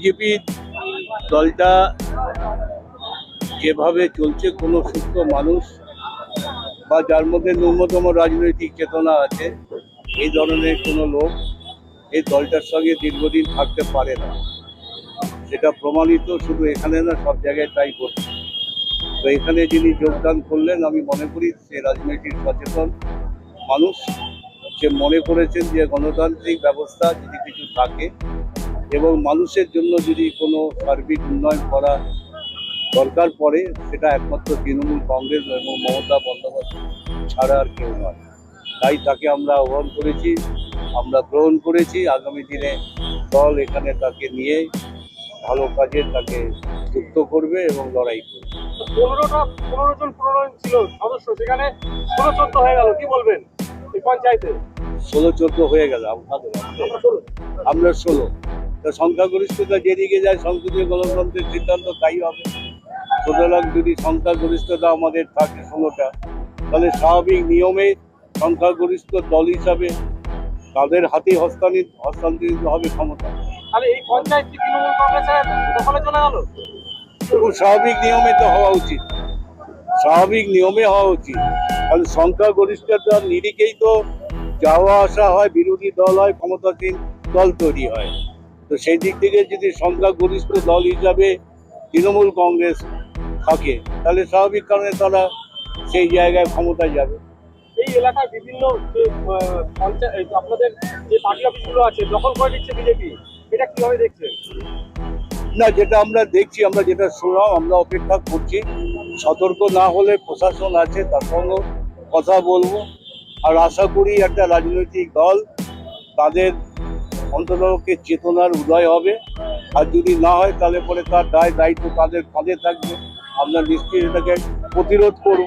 BJP দলটা যেভাবে চলছে, কোনো সুস্থ মানুষ বা যার মধ্যে ন্যূনতম রাজনৈতিক চেতনা আছে, এই ধরনের কোনো লোক এই দলটার সঙ্গে দীর্ঘদিন থাকতে পারে না। সেটা প্রমাণিত শুধু এখানে না, সব জায়গায় তাই করছে তো এখানে যিনি যোগদান করলেন, আমি মনে করি সে রাজনৈতিক সচেতন মানুষ। সে মনে করেছেন যে গণতান্ত্রিক ব্যবস্থা যদি কিছু থাকে এবং মানুষের জন্য যদি কোনো সার্বিক উন্নয়ন করা দরকার পড়ে সেটা একমাত্র তৃণমূল কংগ্রেস এবং মমতা বন্দ্যোপাধ্যায় ছাড়া আর কেউ নয়। তাই তাকে আমরা আহ্বান করেছি আমরা গ্রহণ করেছি। আগামী দিনে দল এখানে তাকে নিয়ে ভালো কাজে তাকে যুক্ত করবে এবং লড়াই করবে। পনেরোটা পনেরো জন প্রণয়ন ছিল সদস্য সেখানে ষোলো চোদ্দ হয়ে গেল কি বলবেন এই পঞ্চায়েতে? ষোলো চোদ্দ হয়ে গেল আমরা ষোলো। তো সংখ্যাগরিষ্ঠতা যেদিকে যায় সংসদীয় গণতন্ত্রের সিদ্ধান্ত তাই হবে। সুতরাং যদি সংখ্যাগরিষ্ঠতা আমাদের থাকে ষোলোটা তাহলে স্বাভাবিক নিয়মে সংখ্যাগরিষ্ঠ দল হিসাবে তাদের হাতে হস্তান্তরিত হস্তান্তরিত হবে ক্ষমতা। স্বাভাবিক নিয়মে তো হওয়া উচিত। স্বাভাবিক নিয়মে হওয়া উচিত। কারণ সংখ্যাগরিষ্ঠতার নিরিখেই তো যাওয়া আসা হয় বিরোধী দল হয় ক্ষমতাসীন দল তৈরি হয়। তো সেই দিক থেকে যদি সংখ্যাগরিষ্ঠ দল হিসাবে তৃণমূল কংগ্রেস থাকে তাহলে স্বাভাবিক কারণে তারা সেই জায়গায় ক্ষমতায় যাবে। এই এলাকায় বিভিন্ন পঞ্চায়েত আপনাদের যে পার্টি অফিসগুলো আছে দখল করে নিচ্ছে বিজেপি এটা কীভাবে দেখছেন না যেটা আমরা দেখছি আমরা যেটা শুনলাম আমরা অপেক্ষা করছি। সতর্ক না হলে প্রশাসন আছে তার সঙ্গে কথা বলব। আর আশা করি একটা রাজনৈতিক দল তাদের অন্ততপক্ষে চেতনার উদয় হবে। আর যদি না হয়, তাহলে পরে তার দায় দায়িত্ব তাদের কাঁধে থাকবে। আমরা নিশ্চয়ই এটাকে প্রতিরোধ করব।